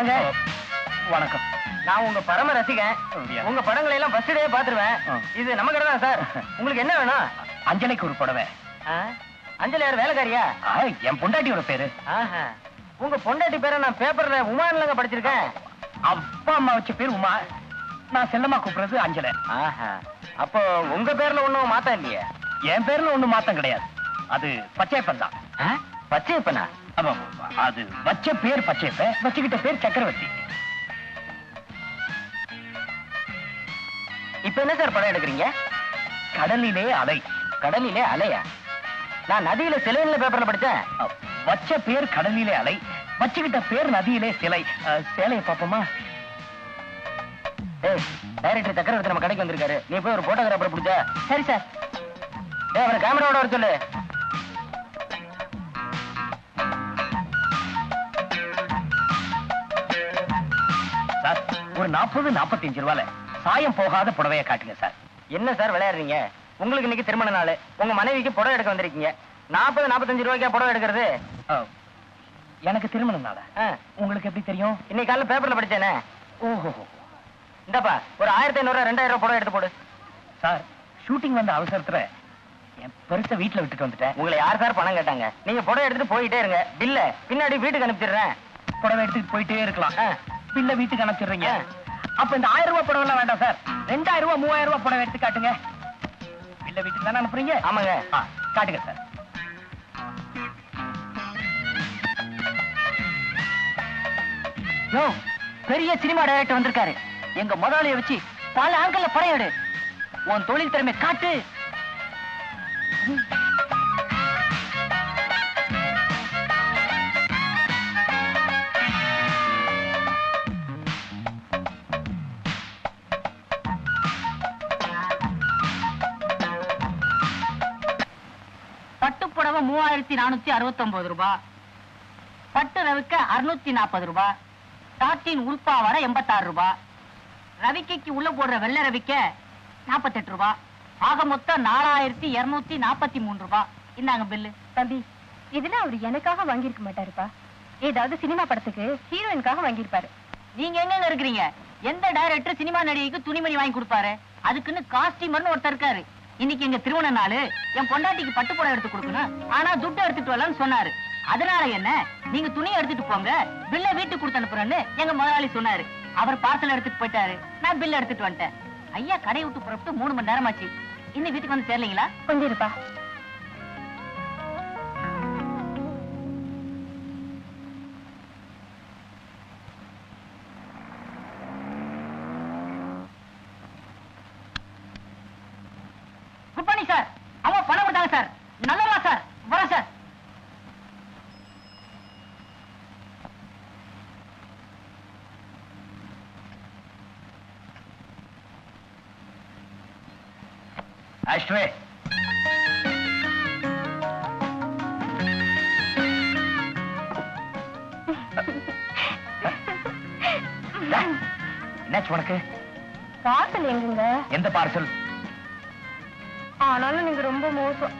வாங்க. வணக்கம். நான் உங்க பரம ரசிகன்? உங்க படங்களை எல்லாம் ஃபர்ஸ்ட் டே பாத்துருவேன். இது நம்ம கடை தான் சார் உங்களுக்கு என்ன வேணும்? அஞ்சலிக்கு ஒரு புடவை? அஞ்சலி யார் வேலைக்காரியா? என் பொண்டாட்டியோட பேரு. ஆஹா. உங்க பொண்டாட்டி பேரை நான் பேப்பர்ல உமான்லங்க படிச்சிருக்கேன். அப்பா அம்மா வச்ச பேர் உமா. நான் செல்லமா கூப்பிடுறது அஞ்சலை. ஆஹா. அப்போ உங்க பேர்ல ஒண்ணும் மாத்தம் இல்லையே? என் பேர்ல ஒண்ணும் மாத்தம் கிடையாது. அது பச்சையப்பன் தான்? பச்சையப்பனா? அது வச்ச பேர் பச்சையப்பன் வச்சுக்கிட்ட பேர் சக்கரவர்த்தி. இப்ப என்ன சார் படம் எடுக்கிறீங்க? கடலிலே அலை கடலிலே அலையா? நான் நதியில சிலையில பேப்பர்ல படிச்சேன். அ, வச்ச பேர் கடலிலே அலை வச்சுக்கிட்ட பேர் நதியிலே சிலை. சேலையை பாப்போமா ஏய் டைரக்டர் சக்கரவர்த்தி நம்ம கடைக்கு வந்திருக்காரு. நீ போய் ஒரு போட்டோகிராஃபர் பிடிச்ச. சரி சார். அவனை கேமராவோட வர சொல்லு. சார் ஒரு நாற்பது நாற்பத்தஞ்சு ரூபால சாயம் போகாத புடவைய காட்டுங்க சார். என்ன சார் விளையாடுறீங்க? உங்களுக்கு இன்னைக்கு திருமண நாள். உங்க மனைவிக்கு புடவை எடுக்க வந்திருக்கீங்க. நாற்பது நாற்பத்தஞ்சு ரூபாய்க்கா புடவை எடுக்கிறது? எனக்கு திருமணம் நாளா? உங்களுக்கு எப்படி தெரியும்? இன்னைக்கு காலைல பேப்பர்ல படிச்சேனே. ஓஹோ. இந்தப்பா ஒரு ஆயிரத்தி ஐநூறு ரெண்டாயிரம் ரூபாய் புடவை எடுத்து போடு. சார் ஷூட்டிங் வந்த அவசரத்துல என் பெருச வீட்டுல விட்டுட்டு வந்துட்டேன். உங்களை யார் சார் பணம் கேட்டாங்க? நீங்க புடவை எடுத்துட்டு போயிட்டே இருங்க. பில்ல பின்னாடி வீட்டுக்கு அனுப்பிச்சிடுறேன். புடவை எடுத்துட்டு போயிட்டே இருக்கலாம். பில்ல வீட்டுக்கு அனுப்பிச்சிடுறீங்க. ஆ. அப்ப இந்த ஆயிரம் ரூபாய் புடவை எல்லாம் வேண்டாம் சார். ரெண்டாயிரம் ரூபாய் மூவாயிரம் ரூபாய் புடவை எடுத்து காட்டுங்க. பில்ல வீட்டுக்கு தானே அனுப்புறீங்க? ஆமாங்க. காட்டுங்க சார். யோ பெரிய சினிமா டைரக்டர் வந்திருக்காரு. எங்க முதலாளிய வச்சு பல ஆண்கள்ல படம் எடு. உன் தொழில் திறமை காட்டு. மூவாயிரத்தி நானூத்தி அறுபத்தி ஒன்பது ரூபாய் பட்டு ரவிக்க அறுநூத்தி நாற்பது ரூபாய் டாட்டின் உள்பாவாட எண்பத்தாறு ரூபாய் ரவிக்கைக்கு உள்ள போடுற வெள்ளை ரவிக்க நாற்பத்தெட்டு ரூபாய் ஆக மொத்தம் நாலாயிரத்தி இருநூத்தி நாற்பத்தி மூணு ரூபாய் இந்தாங்க பில்லு தம்பி. இதெல்லாம் அவர் எனக்காக வாங்கியிருக்க மாட்டாருப்பா. ஏதாவது சினிமா படத்துக்கு ஹீரோயினுக்காக வாங்கியிருப்பாரு. நீங்க எங்க இருக்கிறீங்க? எந்த டைரக்டர் சினிமா நடிகைக்கு துணிமணி வாங்கி கொடுப்பாரு? அதுக்குன்னு காஸ்டியூமர்னு ஒருத்தர் இருக்காரு. இன்னைக்கு எங்க திருமண நாள் என் பொண்டாட்டிக்கு பட்டு புடவை எடுத்து கொடுக்கணும். ஆனா துட்டு எடுத்துட்டு வரலாம்னு சொன்னாரு. அதனால என்ன? நீங்க துணியை எடுத்துட்டு போங்க. பில்ல வீட்டுக்கு கொடுத்து அனுப்புறேன்னு எங்க முதலாளி சொன்னாரு. அவர் பார்சல் எடுத்துட்டு போயிட்டாரு. நான் பில் எடுத்துட்டு வந்துட்டேன். ஐயா கடை விட்டு புறப்பட்டு மூணு மணி நேரம் ஆச்சு இன்னும் வீட்டுக்கு வந்து சேரலீங்களா? கொஞ்சம் இருப்பா. அஸ்வே. என்னாச்சு உனக்கு? பார்சல் எங்குங்க? எந்த பார்சல்? ஆனாலும் நீங்க ரொம்ப மோசம்.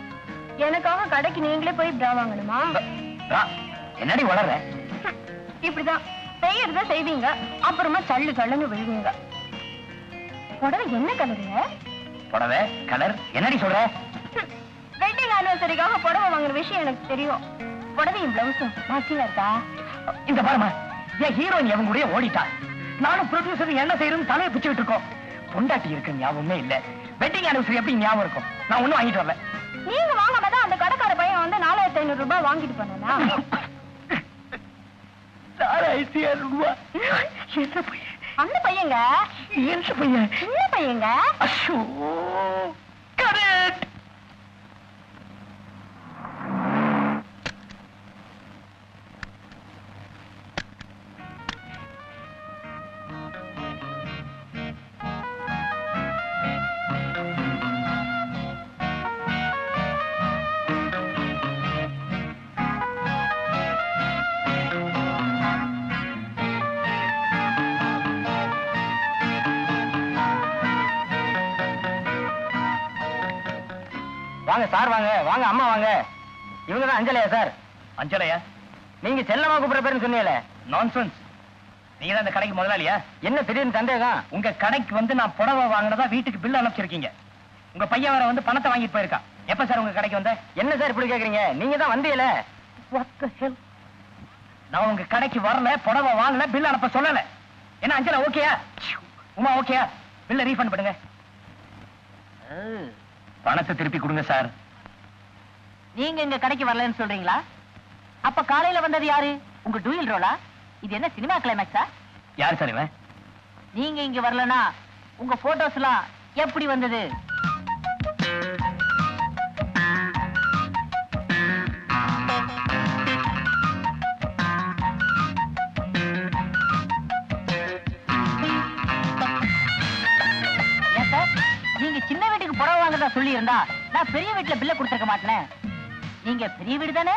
எனக்காக கடைக்கு நீங்களே போய் பிரா வாங்கணுமா? என்னடி வளர்ற? இப்படிதான். செய்யறத செய்வீங்க. அப்புறமா சல்லு சல்லுன்னு விழுவீங்க புடவை என்ன கலருங்க? புடவை கலர் என்னடி சொல்ற? வெட்டிங் ஆனிவர்சரிக்காக புடவை வாங்குற விஷயம் எனக்கு தெரியும். புடவையும் பிளவுஸும் மேட்சிங்கா இருக்கா? இந்த பாருமா என் ஹீரோயின் எவங்க கூட ஓடிட்டா. நானும் ப்ரொடியூசர் என்ன செய்யறதுன்னு தலையை பிச்சுக்கிட்டு இருக்கோம். பொண்டாட்டி இருக்கு ஞாபகமே இல்ல. வெட்டிங் ஆனிவர்சரி எப்படி ஞாபகம் இருக்கும்? நான் ஒண்ணும் வாங்கிட்டு வரல. நீங்க வாங்காம தான் அந்த கடைக்கார பையன் வந்து நாலாயிரத்தி ஐநூறு ரூபாய் வாங்கிட்டு போனா நாலாயிரத்தி ரூபா என்ன பையன்? அந்த பையங்க? என்ன பையன்? சின்ன பையங்க? அஷோ வாங்க சார் வாங்க. வாங்க அம்மா வாங்க. இவங்க தான் அஞ்சலையா சார்? அஞ்சலையா? நீங்க செல்லமா கூப்பிடுற பேருன்னு சொன்னீங்களே. நான்சென்ஸ் நீங்க தான் இந்த கடைக்கு முதலாளியா? என்ன திடீர்னு சந்தேகம்? உங்க கடைக்கு வந்து நான் புடவை வாங்கினதா வீட்டுக்கு பில் அனுப்பிச்சிருக்கீங்க. உங்க பையன் வேற வந்து பணத்தை வாங்கிட்டு போயிருக்கான். எப்ப சார் உங்க கடைக்கு வந்த? என்ன சார் இப்படி கேக்குறீங்க? நீங்க தான் வந்தீல? நான் உங்க கடைக்கு வரல புடவை வாங்கல பில் அனுப்ப சொல்லல. என்ன அஞ்சனா ஓகேயா உமா ஓகேயா பில்ல ரீஃபண்ட் பண்ணுங்க. பணத்தை திருப்பி கொடுங்க சார். நீங்க எங்க கடைக்கு வரலன்னு சொல்றீங்களா? அப்ப காலையில வந்தது யாரு? உங்க டூயல் ரோலா? இது என்ன சினிமா கிளைமேக்ஸா யார் சார் இவன்? நீங்க இங்க வரலனா உங்க போட்டோஸ் எல்லாம் எப்படி வந்தது? சொல்லி இருந்தா நான் பெரிய வீட்டுல பில்ல கொடுத்துருக்க மாட்டேனே. நீங்க பெரிய வீடு தானே?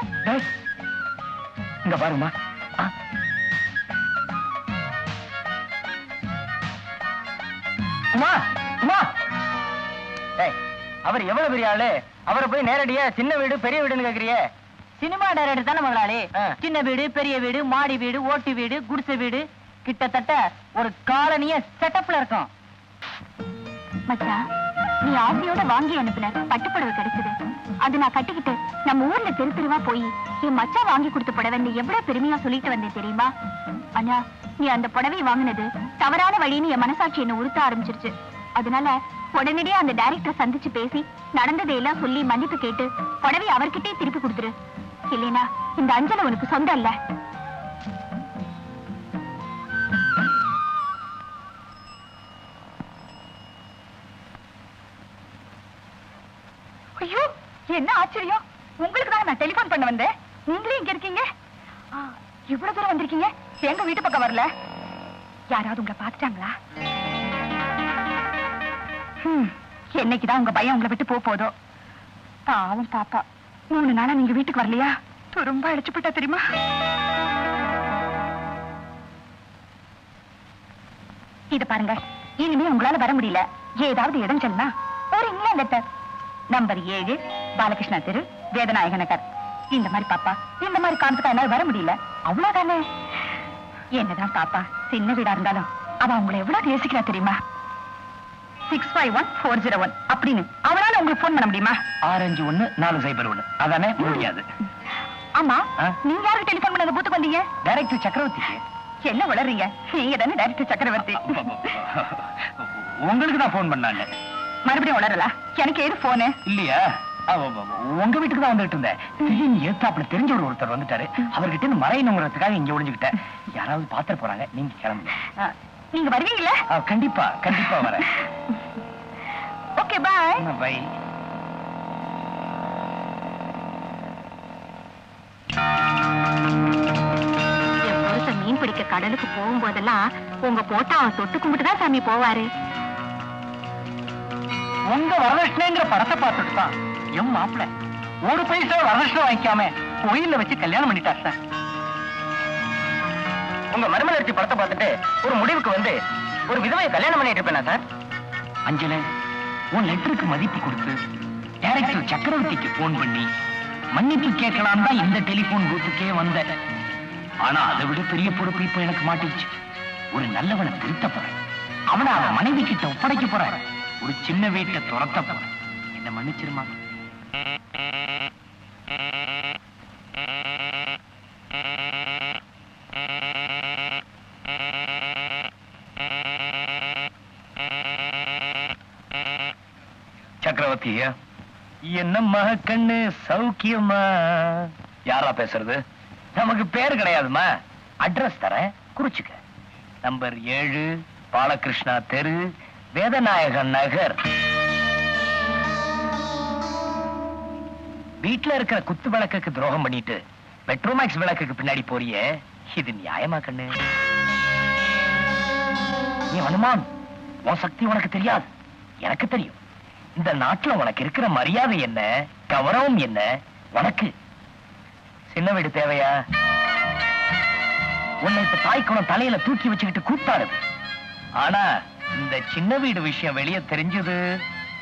இங்க பாருமா அவர் எவ்வளவு பெரிய ஆளு? அவரை போய் நேரடியா சின்ன வீடு பெரிய வீடுன்னு கேக்குறியே. சினிமா டைரக்டர் தானே முதலாளி. சின்ன வீடு பெரிய வீடு மாடி வீடு ஓட்டு வீடு குடிசை வீடு. கிட்டத்தட்ட ஒரு காலனிய செட்டப்ல இருக்கும். மச்சான் நீ ஆசையோட வாங்கி அனுப்புன பட்டுப்புடவை கிடைச்சது. அது நான் கட்டிக்கிட்டு நம்ம ஊர்ல தெரு தெருவா போய் என் மச்சான் வாங்கி கொடுத்த புடவைன்னு நீ எவ்வளவு பெருமையா சொல்லிட்டு வந்தேன் தெரியுமா? ஆனா நீ அந்த புடவை வாங்கினது தவறான வழின்னு என் மனசாட்சி என்ன உறுத்த ஆரம்பிச்சிருச்சு. அதனால உடனடியே அந்த டைரக்டர் சந்திச்சு பேசி நடந்ததையெல்லாம் சொல்லி மன்னிப்பு கேட்டு புடவை அவர்கிட்டே திருப்பி கொடுத்துரு. இல்லைனா இந்த அஞ்சலை உனக்கு சொந்தம் இல்ல ஐயோ என்ன ஆச்சரியம்? உங்களுக்கு தான் நான் டெலிபோன் பண்ண வந்தேன்? நீங்களே இங்க இருக்கீங்க? இவ்வளவு தூரம் வந்திருக்கீங்க? எங்க வீட்டு பக்கம் வரல? யாராவது உங்களை பாத்துட்டாங்களா என்னைக்குதான் உங்க பையன் உங்களை விட்டு போக போதோ பாவம் பாப்பா. மூணு நாளா நீங்க வீட்டுக்கு வரலையா? ரொம்ப அழைச்சு போட்டா தெரியுமா? இத பாருங்க. இனிமே உங்களால வர முடியல. ஏதாவது இடம் சொன்னா. ஒரு இங்கிலாந்து லெட்டர் நம்பர் ஏழு பாலகிருஷ்ணா தெரு வேதநாயக நகர் இந்த மாதிரி பாப்பா இந்த மாதிரி காரணத்துக்கு என்னால வர முடியல. அவ்வளவுதானே? என்னதான் பாப்பா சின்ன வீடா இருந்தாலும் அவ உங்களை எவ்வளவு நேசிக்கிறா தெரியுமா? Six five one four zero one அப்படின்னு அவனால உங்களுக்கு ஃபோன் பண்ண முடியுமா? ஆரஞ்சு ஒண்ணு நாலு சைபர் ஒண்ணு. அதானே? முடியாது. ஆமா? நீங்க யாருக்கு டெலிபோன் பண்ண பூத்துக்கு வந்தீங்க? டைரக்டர் சக்கரவர்த்திக்கு. என்ன வளர்றீங்க? நீங்க தானே டைரக்டர் சக்கரவர்த்தி. உங்களுக்கு தான் போன் பண்ணாங்க மறுபடியும் வளரலா? எனக்கு எது போனு இல்லையா? உங்க வீட்டுக்கு தான் வந்துட்டு இருந்தேன். திடீர்னு ஏத்தாப்புல தெரிஞ்சவர் ஒருத்தர் வந்துட்டாரு. அவர்கிட்ட இருந்து மறையணுங்கிறதுக்காக இங்க ஒளிஞ்சுக்கிட்டேன். யாராவது பாத்துட்டு போறாங்க நீங்க கிளம்புங்க. நீங்க வருவீங்களா? கண்டிப்பா கண்டிப்பா வரேன். ஓகே பாய் பை மீன் பிடிக்க கடலுக்கு போகும்போதெல்லாம் உங்க போட்டாவை தொட்டு கும்பிட்டு தான் சாமி போவாரு. உங்க வரதட்சணைங்கிற படத்தை பார்த்துட்டு தான் என் மாப்பிள்ள ஒரு பைசா வரதட்சணை வாங்கிக்காம கோயில்ல வச்சு கல்யாணம் பண்ணிட்டார் சார். உங்க மர்மலர்ச்சி படத்தை பார்த்துட்டு ஒரு முடிவுக்கு வந்து ஒரு விதவையை கல்யாணம் பண்ணிட்டு இருப்பேனா சார்? அஞ்சல உன் லெட்டருக்கு மதிப்பு கொடுத்து டைரக்டர் சக்கரவர்த்திக்கு போன் பண்ணி மன்னிப்பு கேட்கலாம் தான் இந்த டெலிபோன் பூத்துக்கே வந்தேன். ஆனா அதை விட பெரிய பொறுப்பு இப்ப எனக்கு மாட்டிச்சு. ஒரு நல்லவனை திருத்த போறேன். அவனை அவன் மனைவி கிட்ட ஒப்படைக்க போறேன். ஒரு சின்ன வீட்டை துரத்த போறேன் என்ன மன்னிச்சிருமா? சக்கரவர்த்தியா என்னம்மா கண்ணு சௌக்கியமா? யாரா பேசுறது? நமக்கு பேர் கிடையாதுமா? அட்ரஸ் தரேன் குறிச்சுக்க. நம்பர் ஏழு பாலகிருஷ்ணா தெரு வேதநாயகன் நகர். வீட்டுல இருக்கிற குத்து விளக்குக்கு துரோகம் பண்ணிட்டு பெட்ரோமேக்ஸ் விளக்குக்கு பின்னாடி போறியே இது நியாயமா கண்ணு? நீ அனுமான் உன் சக்தி உனக்கு தெரியாது. எனக்கு தெரியும். இந்த நாட்டுல உனக்கு இருக்கிற மரியாதை என்ன கௌரவம் என்ன உனக்கு சின்ன வீடு தேவையா? உன்னை இப்ப தாய்க்குணம் தலையில தூக்கி வச்சுக்கிட்டு கூத்தாடுது ஆனா இந்த சின்ன வீடு விஷயம் வெளிய தெரிஞ்சது.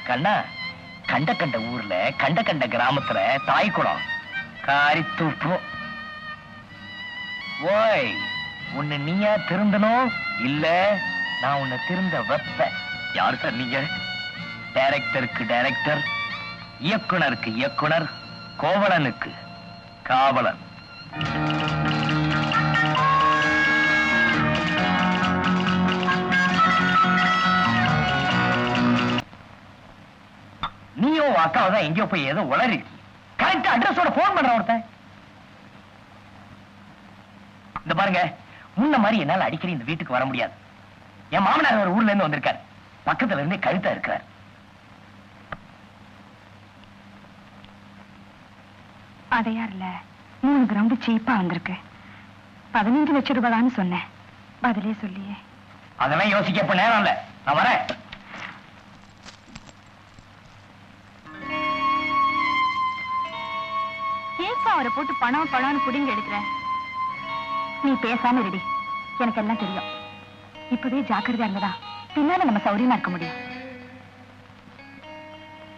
கண்ணா கண்ட கண்ட ஊர்ல கண்ட கண்ட கிராமத்துல தாய்க்குளம் காரி தூப்போம் ஓய் உன்னை நீயா திருந்தனும் இல்ல நான் உன்னை திருந்த வைப்பேன் யார் சார் நீங்க? டைரக்டருக்கு டைரக்டர் இயக்குனருக்கு இயக்குனர் கோவலனுக்கு காவலன். உன் அக்காவை தான் எங்கேயோ போய் ஏதோ உளறி கரெக்ட் அட்ரஸோட போன் பண்ற ஒருத்தன். இந்த பாருங்க முன்ன மாதிரி என்னால அடிக்கடி இந்த வீட்டுக்கு வர முடியாது. என் மாமனார் ஒரு ஊர்ல இருந்து வந்திருக்காரு. பக்கத்துல இருந்தே கழுத்தா இருக்கிறார். அடையார்ல மூணு கிரவுண்டு சீப்பா வந்திருக்கு. பதினஞ்சு லட்சம் ரூபாய்னு சொன்னேன். பதிலே சொல்லியே. அதெல்லாம் யோசிக்க நேரம் இல்ல. நான் வரேன். அவரை போட்டு பணம் பணம்னு புடிங்க எடுக்கிற நீ பேசாம ரெடி எனக்கு எல்லாம் தெரியும். இப்பவே ஜாக்கிரதையா இருந்ததா பின்னால நம்ம சௌரியமா இருக்க முடியும்.